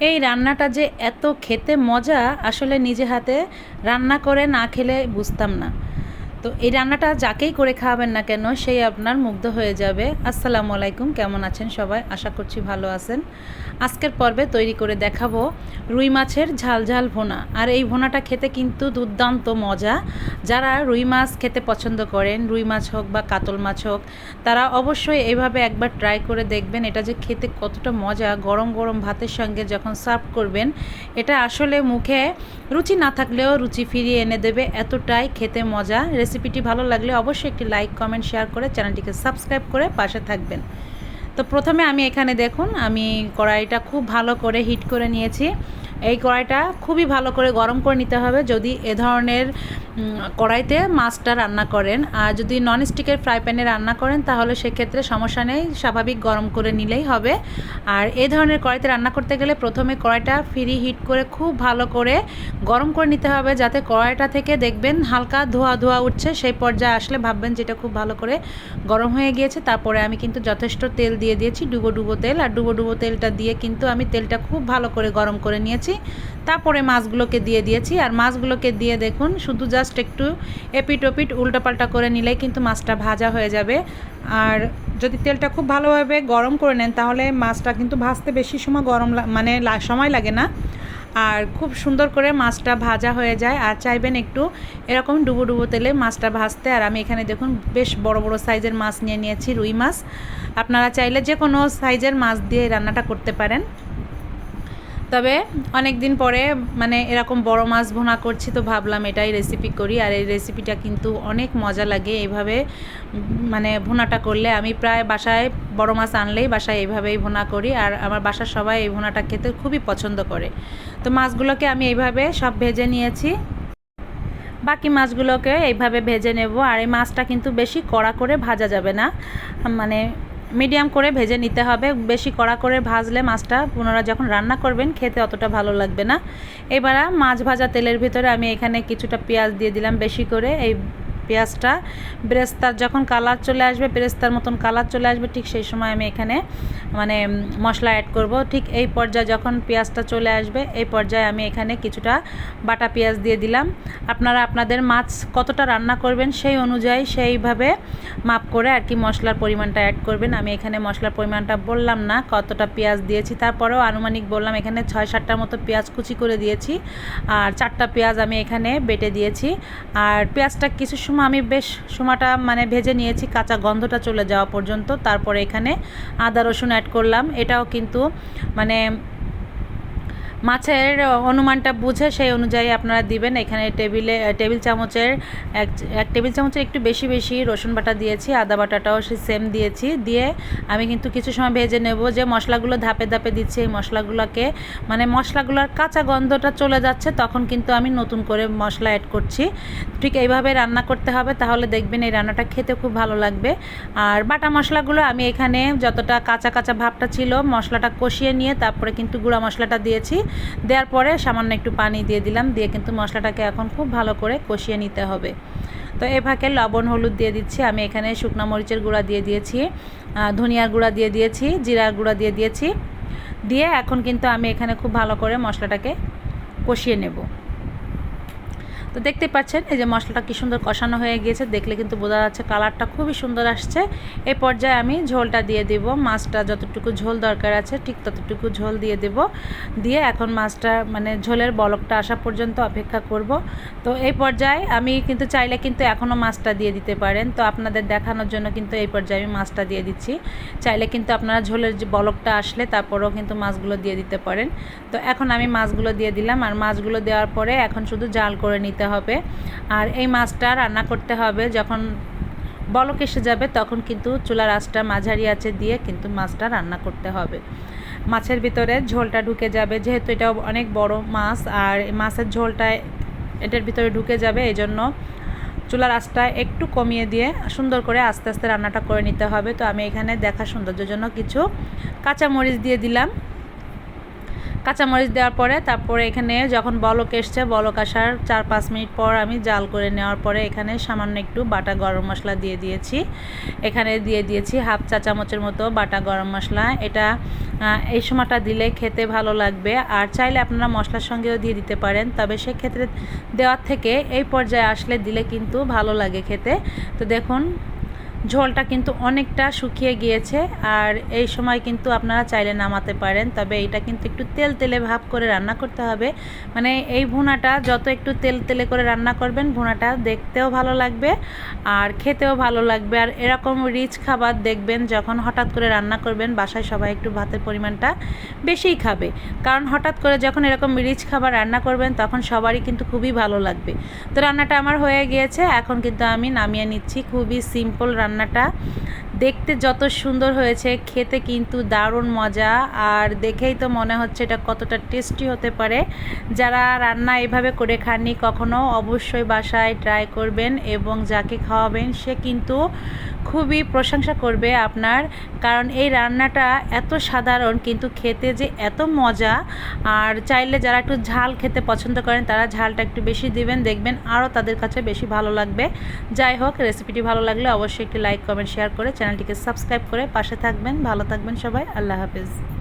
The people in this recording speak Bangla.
এই রান্নাটা যে এত খেতে মজা আসলে নিজে হাতে রান্না করে না খেলে বুঝতাম না। তো এই রান্নাটা যাকেই করে খাওয়াবেন না কেন, সেই আপনার মুগ্ধ হয়ে যাবে। আসসালামু আলাইকুম, কেমন আছেন সবাই? আশা করছি ভালো আছেন। আজকের পর্বে তৈরি করে দেখাবো রুই মাছের ঝাল ঝাল ভোনা। আর এই ভোনাটা খেতে কিন্তু দুর্দান্ত মজা। যারা রুই মাছ খেতে পছন্দ করেন, রুই মাছ হোক বা কাতল মাছ হোক, তারা অবশ্যই এইভাবে একবার ট্রাই করে দেখবেন এটা যে খেতে কতটা মজা গরম গরম ভাতের সঙ্গে যখন সার্ভ করবেন, এটা আসলে মুখে রুচি না থাকলেও রুচি ফিরিয়ে এনে দেবে। এতটাই খেতে মজা। রেসিপিটি ভালো লাগলে অবশ্যই একটি লাইক, কমেন্ট, শেয়ার করে চ্যানেলটিকে সাবস্ক্রাইব করে পাশে থাকবেন। তো প্রথমে আমি এখানে দেখুন, আমি কড়াইটা খুব ভালো করে হিট করে নিয়েছি। এই কড়াইটা খুবই ভালো করে গরম করে নিতে হবে। যদি এ ধরনের কড়াইতে মাছটা রান্না করেন, আর যদি নন স্টিকের ফ্রাই প্যানে রান্না করেন, তাহলে সেক্ষেত্রে সমস্যা নেই, স্বাভাবিক গরম করে নিলেই হবে। আর এই ধরনের কড়াইতে রান্না করতে গেলে প্রথমে কড়াইটা ফ্রি হিট করে খুব ভালো করে গরম করে নিতে হবে, যাতে কড়াইটা থেকে দেখবেন হালকা ধোয়া ধোয়া উঠছে। সেই পর্যায়ে আসলে ভাববেন যেটা খুব ভালো করে গরম হয়ে গিয়েছে। তারপরে আমি কিন্তু যথেষ্ট তেল দিয়ে দিয়েছি, ডুবো ডুবো তেল। আর ডুবো ডুবো তেলটা দিয়ে কিন্তু আমি তেলটা খুব ভালো করে গরম করে নিয়েছি। তারপরে মাছগুলোকে দিয়ে দিয়েছি। আর মাছগুলোকে দিয়ে দেখুন, শুধু জাস্ট একটু এপিট ওপিট উল্টাপাল্টা করে নিলেই কিন্তু মাছটা ভাজা হয়ে যাবে। আর যদি তেলটা খুব ভালোভাবে গরম করে নেন, তাহলে মাছটা কিন্তু ভাজতে বেশি সময় গরম মানে সময় লাগে না। আর খুব সুন্দর করে মাছটা ভাজা হয়ে যায়। আর চাইবেন একটু এরকম ডুবো ডুবো তেলে মাছটা ভাজতে। আর আমি এখানে দেখুন, বেশ বড় বড় সাইজের মাছ নিয়ে নিয়েছি, রুই মাছ। আপনারা চাইলে যে কোনো সাইজের মাছ দিয়ে রান্নাটা করতে পারেন। তবে অনেক দিন পরে মানে এরকম বড় মাছ ভোনা করছি তো ভাবলাম এটাই রেসিপি করি। আর এই রেসিপিটা কিন্তু অনেক মজা লাগে এইভাবে মানে ভোনাটা করলে। আমি প্রায় বাসায় বড় মাছ আনলেই বাসায় এইভাবেই ভোনা করি। আর আমার বাসার সবাই এই ভোনাটা খেতে খুবই পছন্দ করে। তো মাছগুলোকে আমি এইভাবে সব ভেজে নিয়েছি। বাকি মাছগুলোকে এইভাবে ভেজে নেব। আর এই মাছটা কিন্তু বেশি কড়া করে ভাজা যাবে না। মানে মিডিয়াম করে ভেজে নিতে হবে। বেশি কড়া করে ভাজলে মাছটা পুনরায় যখন রান্না করবেন, খেতে অতটা ভালো লাগবে না। এবার মাছ ভাজা তেলের ভিতরে আমি এখানে কিছুটা পেঁয়াজ দিয়ে দিলাম বেশি করে। এই পেঁয়াজটা, ব্রেস্তার যখন কালার চলে আসবে, ব্রেস্তার মতন কালার চলে আসবে, ঠিক সেই সময় আমি এখানে মানে মশলা অ্যাড করব। ঠিক এই পর্যায়ে যখন পেঁয়াজটা চলে আসবে, এই পর্যায়ে আমি এখানে কিছুটা বাটা পেঁয়াজ দিয়ে দিলাম। আপনারা আপনাদের মাছ কতটা রান্না করবেন সেই অনুযায়ী সেইভাবে মাপ করে আর কি মশলার পরিমাণটা অ্যাড করবেন। আমি এখানে মশলার পরিমাণটা বললাম না, কতটা পেঁয়াজ দিয়েছি। তারপরেও আনুমানিক বললাম, এখানে ছয় সাতটার মতো পেঁয়াজ কুচি করে দিয়েছি। আর চারটা পেঁয়াজ আমি এখানে বেটে দিয়েছি। আর পেঁয়াজটা কিছু সময় আমি বেশ সময়টা মানে ভেজে নিয়েছি, কাঁচা গন্ধটা চলে যাওয়া পর্যন্ত। তারপরে এখানে আদা রসুন অ্যাড করলাম। এটাও কিন্তু মানে মাছের অনুমানটা বুঝে সেই অনুযায়ী আপনারা দিবেন। এখানে টেবিলে টেবিল চামচের এক এক টেবিল চামচের একটু বেশি বেশি রসুন বাটা দিয়েছি, আদা বাটাটাও সেই সেম দিয়েছি। দিয়ে আমি কিন্তু কিছু সময় ভেজে নেব যে মশলাগুলো ধাপে ধাপে দিচ্ছি এই মশলাগুলোকে। মানে মশলাগুলোর কাঁচা গন্ধটা চলে যাচ্ছে, তখন কিন্তু আমি নতুন করে মশলা অ্যাড করছি। ঠিক এইভাবে রান্না করতে হবে, তাহলে দেখবেন এই রান্নাটা খেতে খুব ভালো লাগবে। আর বাটা মশলাগুলো আমি এখানে যতটা কাঁচা কাঁচা ভাবটা ছিল মশলাটা কষিয়ে নিয়ে তারপরে কিন্তু গুঁড়া মশলাটা দিয়েছি। দেওয়ার পরে সামান্য একটু পানি দিয়ে দিলাম, দিয়ে কিন্তু মশলাটাকে এখন খুব ভালো করে কষিয়ে নিতে হবে। তো এ ফাঁকে লবণ, হলুদ দিয়ে দিচ্ছি, আমি এখানে শুকনো মরিচের গুঁড়া দিয়ে দিয়েছি ধনিয়ার গুঁড়া দিয়ে দিয়েছি, জিরার গুঁড়া দিয়ে দিয়েছি। দিয়ে এখন কিন্তু আমি এখানে খুব ভালো করে মশলাটাকে কষিয়ে নেব। তো দেখতে পাচ্ছেন, এই যে মশলাটা কী সুন্দর কষানো হয়ে গিয়েছে, দেখলে কিন্তু বোঝা যাচ্ছে কালারটা খুবই সুন্দর আসছে। এই পর্যায়ে আমি ঝোলটা দিয়ে দেব, মাছটা যতটুকু ঝোল দরকার আছে ঠিক ততটুকু ঝোল দিয়ে দেব। দিয়ে এখন মাছটা মানে ঝোলের বলকটা আসা পর্যন্ত অপেক্ষা করব। তো এই পর্যায়ে আমি কিন্তু চাইলে কিন্তু এখনও মাছটা দিয়ে দিতে পারেন। তো আপনাদের দেখানোর জন্য কিন্তু এই পর্যায়ে আমি মাছটা দিয়ে দিচ্ছি। চাইলে কিন্তু আপনারা ঝোলের যে বলকটা আসলে তারপরেও কিন্তু মাছগুলো দিয়ে দিতে পারেন। তো এখন আমি মাছগুলো দিয়ে দিলাম, আর মাছগুলো দেওয়ার পরে এখন শুধু জাল করে নিতে হবে। আর এই মাছটা রান্না করতে হবে। যখন বলক এসে যাবে, তখন কিন্তু চুলার আঁচটা মাঝারি আছে দিয়ে কিন্তু মাছটা রান্না করতে হবে। মাছের ভিতরে ঝোলটা ঢুকে যাবে। যেহেতু এটা অনেক বড় মাছ, আর মাছের ঝোলটা এটার ভিতরে ঢুকে যাবে এই জন্য চুলার আঁচটা একটু কমিয়ে দিয়ে সুন্দর করে আস্তে আস্তে রান্নাটা করে নিতে হবে। তো আমি এখানে দেখা সৌন্দর্যের জন্য কিছু কাঁচামরিচ দিয়ে দিলাম। কাঁচামরিচ দেওয়ার পরে তারপরে এখানে যখন বলক এসছে, বলক আসার চার পাঁচ মিনিট পর আমি জাল করে নেওয়ার পরে এখানে সামান্য একটু বাটা গরম মশলা দিয়ে দিয়েছি। এখানে দিয়ে দিয়েছি হাফ চা চামচের মতো বাটা গরম মশলা। এটা এই সময়টা দিলে খেতে ভালো লাগবে। আর চাইলে আপনারা মশলার সঙ্গেও দিয়ে দিতে পারেন, তবে সেক্ষেত্রে দেওয়ার থেকে এই পর্যায়ে আসলে দিলে কিন্তু ভালো লাগে খেতে। তো দেখুন ঝোলটা কিন্তু অনেকটা শুকিয়ে গিয়েছে আর এই সময় কিন্তু আপনারা চাইলে নামাতে পারেন, তবে এটা কিন্তু একটু তেল তেলে ভাব করে রান্না করতে হবে। মানে এই ভুনাটা যত একটু তেল তেলে করে রান্না করবেন, ভুনাটা দেখতেও ভালো লাগবে আর খেতেও ভালো লাগবে। আর এরকম রিচ খাবার দেখবেন যখন হঠাৎ করে রান্না করবেন, বাসায় সবাই একটু ভাতের পরিমাণটা বেশিই খাবে। কারণ হঠাৎ করে যখন এরকম রিচ খাবার রান্না করবেন, তখন সবারই কিন্তু খুবই ভালো লাগবে। তো রান্নাটা আমার হয়ে গিয়েছে, এখন কিন্তু আমি নামিয়ে নিচ্ছি। খুবই সিম্পল রান্নাটা। দেখতে যত সুন্দর হয়েছে, খেতে কিন্তু দারুণ মজা। আর দেখেই তো মনে হচ্ছে এটা কতটা টেস্টি হতে পারে। যারা রান্না এভাবে করে খাননি, কখনো অবশ্যই বাসায় ট্রাই করবেন এবং যাকে খাওয়াবেন, সে কিন্তু খুবই প্রশংসা করবে আপনার, কারণ এই রান্নাটা এত সাধারণ, কিন্তু খেতে যে এত মজা। আর চাইলে যারা একটু ঝাল খেতে পছন্দ করেন, তারা ঝালটা একটু বেশি দিবেন, দেখবেন আরও তাদের কাছে বেশি ভালো লাগবে। যাই হোক, রেসিপিটি ভালো লাগলে অবশ্যই একটি লাইক, কমেন্ট, শেয়ার করে চ্যানেলটিকে সাবস্ক্রাইব করে পাশে থাকবেন। ভালো থাকবেন সবাই, আল্লাহ হাফেজ।